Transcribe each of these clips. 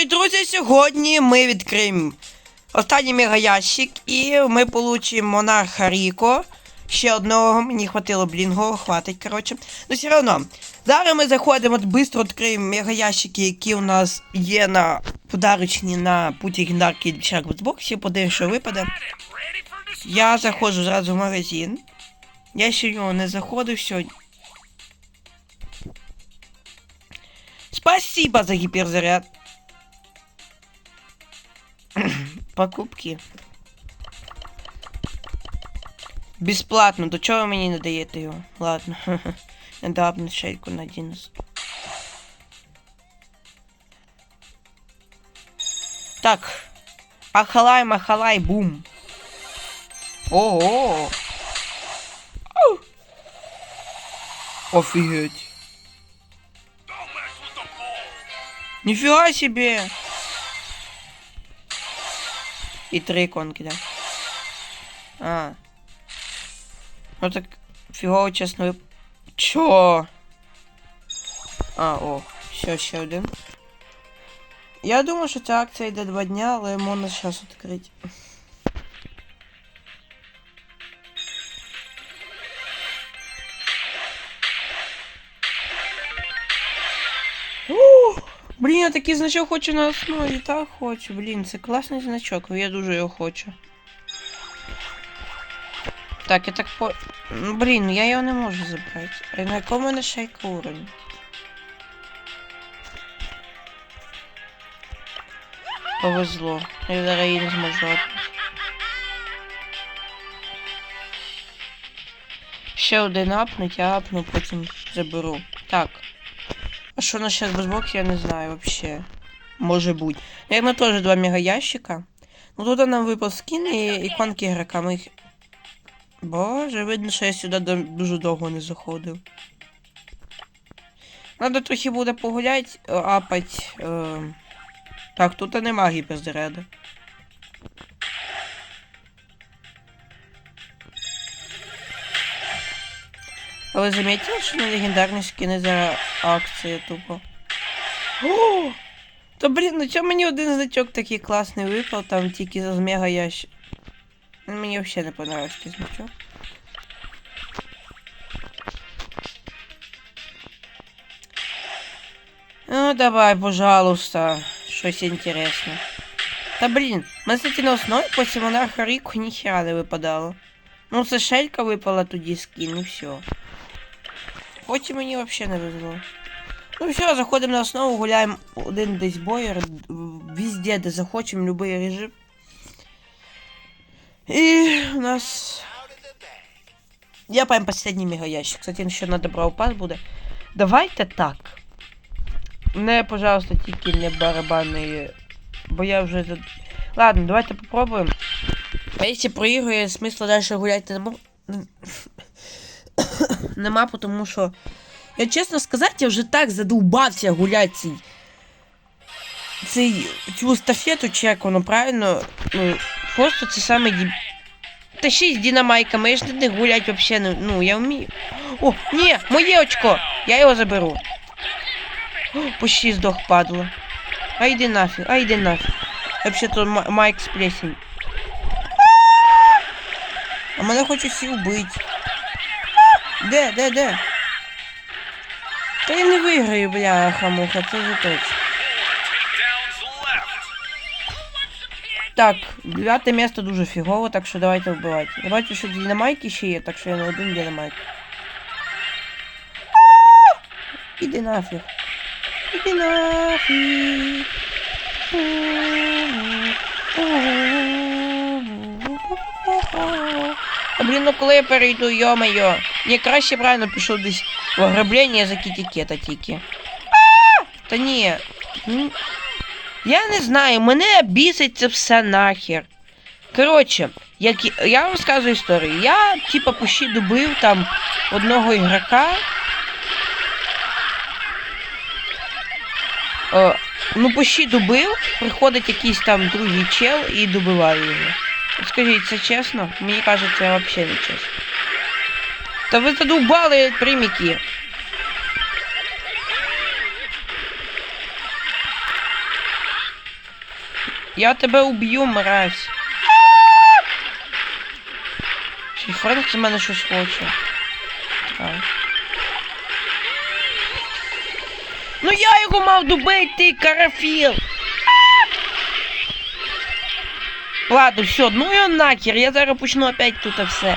І, друзі, сьогодні ми відкриємо останній мегаящик і ми получимо монарха Ріко. Ще одного мені хватило блінго, хватить, коротше. Ну все одно. Зараз ми заходимо, швидко відкриємо мегаящики, які у нас є на подарочні на путі Shark Xbox, подивимось, що випаде. Я заходжу зразу в магазин. Я ще в нього не заходив сьогодні. Спасибо за гіперзаряд. Покупки. Бесплатно, до чого ви мені не даєте його? Ладно. Недавно шейку на 11. Так. Ахалай, махалай, бум. Ого. Офигеть. Нифига себе! И три иконки, да? А. Ну так фігово, чесно вип... Чо? А, о, все, ще один. Я думаю, що ця акція йде два дня, але можна зараз відкрити. Блін, я такий значок хочу на основі, так хочу. Блін, це класний значок, я дуже його хочу. Так, я так по. Ну, Блін, я його не можу забрати. На якому мене шейка уровень? Повезло. Я зараз її не зможу. Ще один апнуть, я апну, потім заберу. Так. А що у нас сейчас безбокс, я не знаю вообще. Може бути. Наверное, тоже два мегаящика. Ну тут нам выпал скин і иконки игрока. Мы їх... Боже, видно, що я сюди до- дуже довго не заходив. Надо трохи буде погулять, е, апать. Е... Так, тут нема гіперзаряду. А ви замітили, що на легендарні скини за акція тупо? О! Та блін, ну чому мені один значок такий класний випав, там тільки з мега ящик. Мені взагалі не понравився значок. Ну, давай, пожалуйста, щось інтересне. Та блін, ми, кстати, на основі після монарха Ріку ніхера не випадало. Ну, це шелька випала тоді скін, і все. Потім мені взагалі не везло. Ну все, заходимо на основу, гуляємо один десь боєр, везде, де захочемо, любий режим. І у нас... Я пойм последний мегаящик. Кстати, ще надо брав пас буде. Давайте так. Не, пожалуйста, тільки не барабани. Бо я вже... Ладно, давайте попробуємо. А якщо проігрує, смисла далі гуляти не можу. Нема, тому що. Я чесно сказати, я вже так задовбався гуляти цей. Цей, цю естафету, чи як воно правильно. Ну, просто це саме діб... Та ще й з динамайками, я ж не гулять вообще, ну, ну, я вмію. О, ні, моє очко! Я його заберу. О, почти здох падло. А йди нафіг, нафіг. Вообще то Майк з плесень. А мене хочуть всі вбити. Де, де, де? Та я не виграю, бляха муха, це вже точно. Так, дев'яте місце дуже фігово, так що давайте вбивати. Бачу, що динамайки ще є, так що я на один динамайк. Іди нафіг. Іди нафіг. А блін, ну коли я перейду, йо-моє. Ні, краще правильно пішов десь в ограблення за кітікета тільки. Та ні. Я не знаю, мене бісить це все нахер. Коротше, як я вам розказую історію. Я, типа, пущі добив там одного ігрока. О, ну, пущі добив, приходить якийсь там другий чел і добиває його. Скажіть, це чесно? Мені кажеться, це взагалі не чесно. Та ви задовбали приміки. Я тебе уб'ю, мразь. Чи Френк з мене щось хоче? Так. Ну я його мав добити, ти карафіл! Ладно, все, ну його нахер, я зараз почну опять тут все.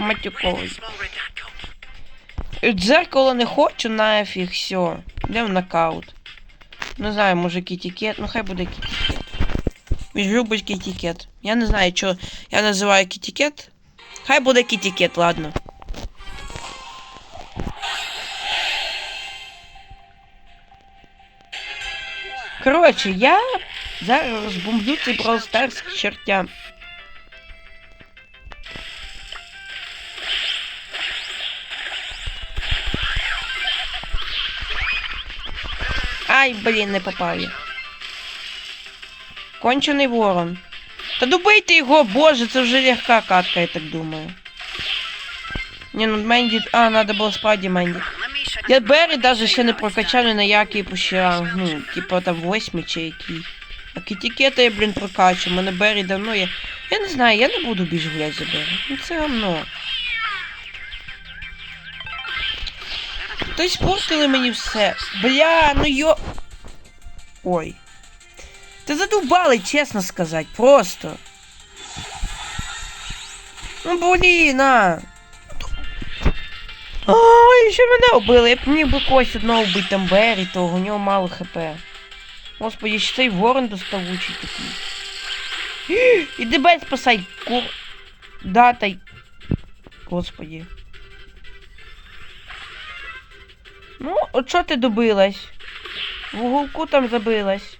Матюковий. Дзеркало не хочу, нафіг, все. Йдемо в нокаут. Не знаю, може кітікет, ну хай буде кітікет. Ж любить кітікет. Я не знаю, що я називаю кітікет. Хай буде кітікет, ладно. Коротше, я зараз розбомблю цей Brawl Stars чертям. Ай, блін, не попав я. Кончений ворон. Та добийте його, боже, це вже легка катка, я так думаю. Ні, ну Менді. А, надо було справді Менді. Я Беррі даже ще не прокачав ні на який поща, ну, типу там восьмий чи який. А кітікета я, блін, прокачу. У Мене Беррі давно є. Я не знаю, я не буду більш гуляти за Беррі. Ну це гамно. То спортили мені все. Бля, ну йо. Ой. Та задубали, чесно сказати, просто. Ну блін, а. Ай, що мене вбили? Я б міг би когось одного вбити там Беррі, то у нього мало хп. Господи, ще цей ворон доставучий такий. Іди бей спасай, кур. Да, та й. Господи. Ну, от що ти добилась? В уголку там забилась.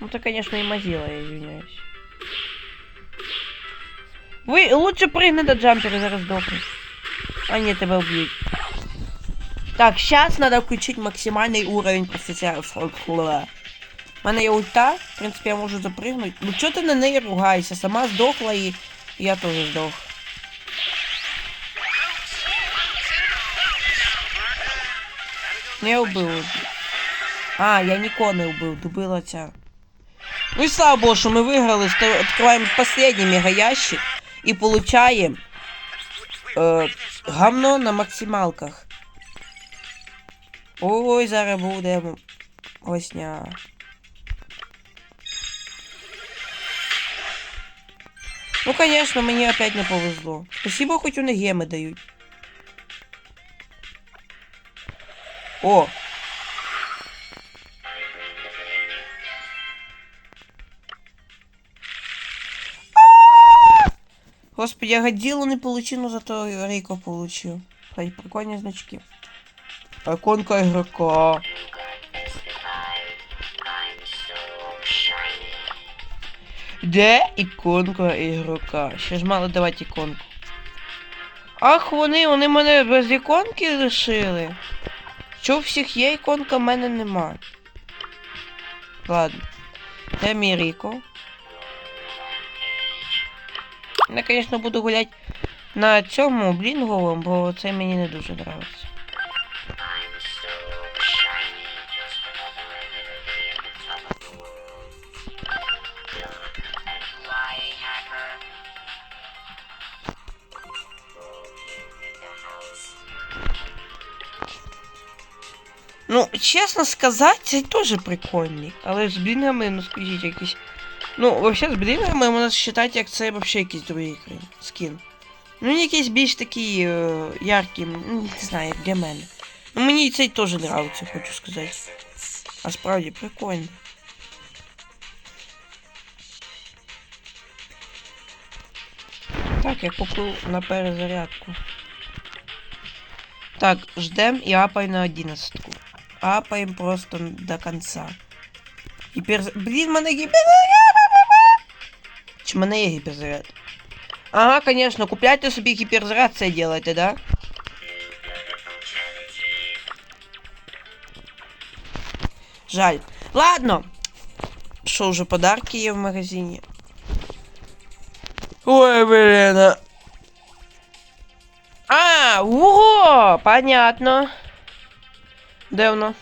Ну ты, конечно, и мазила, я извиняюсь. Ви лучше пригни до джампера, зараз дохнуть. А ні, тебе вб'ють. Так, сейчас надо включить максимальный уровень процессора. У мене є ульта, в принципі, я можу запригнути. Ну чого ти на неї ругаєшся? Сама здохла і я теж здох. Ну я вбив. А, я нікого не вбив, добила ця. Ну і слава Богу, що ми виграли, відкриваємо останній мегаящик і получаємо е, гамно на максималках. Ой, зараз буде осня. Ну, конечно, мені опять не повезло. Спасибо, хоч вони геми дають. О! Господи, я годилу не получил, но зато Рейко получил. Кстати, прикольные значки. Иконка игрока. Де іконка ігрока? Ще ж мало давати іконку. Ах, вони, вони мене без іконки лишили. У всіх є іконка, в мене нема. Ладно. Де мій Ріко? Я, звісно, буду гуляти на цьому блінговому, бо це мені не дуже подобається. Чесно сказати, це теж прикольний. Але з блінгами, ну скажіть, якийсь. Ну, вообще з блінгами можна вважати, як це вообще якийсь другий скін. Ну, він якийсь більш такий е, яркий, ну, не знаю, як для мене. Ну, мені цей теж нравиться, хочу сказати. А справді прикольно. Так, я куплю на перезарядку. Так, ждем и апаем на одиннадцатку. Апаем просто до конца. Гипер... Блин, мене гіперзаряд! Чи мене є гіперзаряд? Ага, конечно, купляйте собі гіперзаряд, це делайте, да? Жаль. Ладно. Що вже подарки є в магазині? Ой, блин. а. А, ого, понятно. Де вона?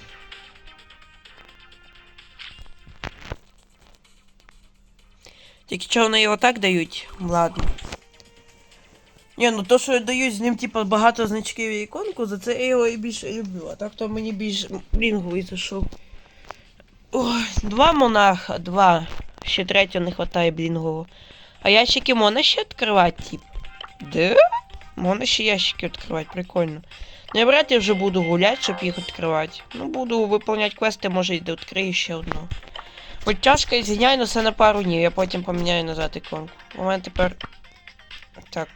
Тільки чого вони його так дають? Ладно. Ні, ну то, що я даю з ним, типу, багато значків і іконку, за це я його і більше люблю. А так то мені більш рінговий зайшов. Ой, два монаха, два. Ще третього не вистачає блінгового. А ящики можна ще відкривати, тип. Да? Можна ще ящики відкривати, прикольно. Я вряд ли вже буду гуляти, щоб їх відкривати. Ну, буду виповняти квести, може йде відкрию ще одну. Хоч тяжко зіняй, але це на пару днів, я потім поміняю назад іконку. У мене тепер. Так.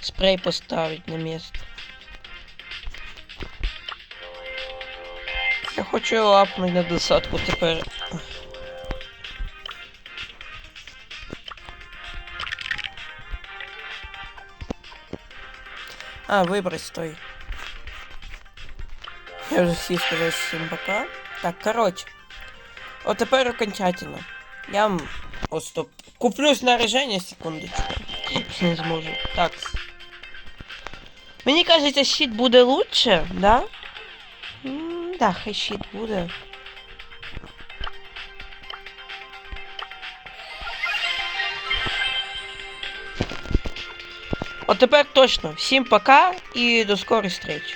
Спрей поставить на место. Я хочу його на десятку тепер. А, вибрать той. Я вже всі сказав всім пока. Так, коротше. От тепер окончательно. Я м- О, стоп. Куплю снаряжение, секундочку. Не зможу. Так. Мені кажеться, щит буде лучше, да? М, Да, хай щит буде. От тепер точно. Всім пока і до скорої зустрічі.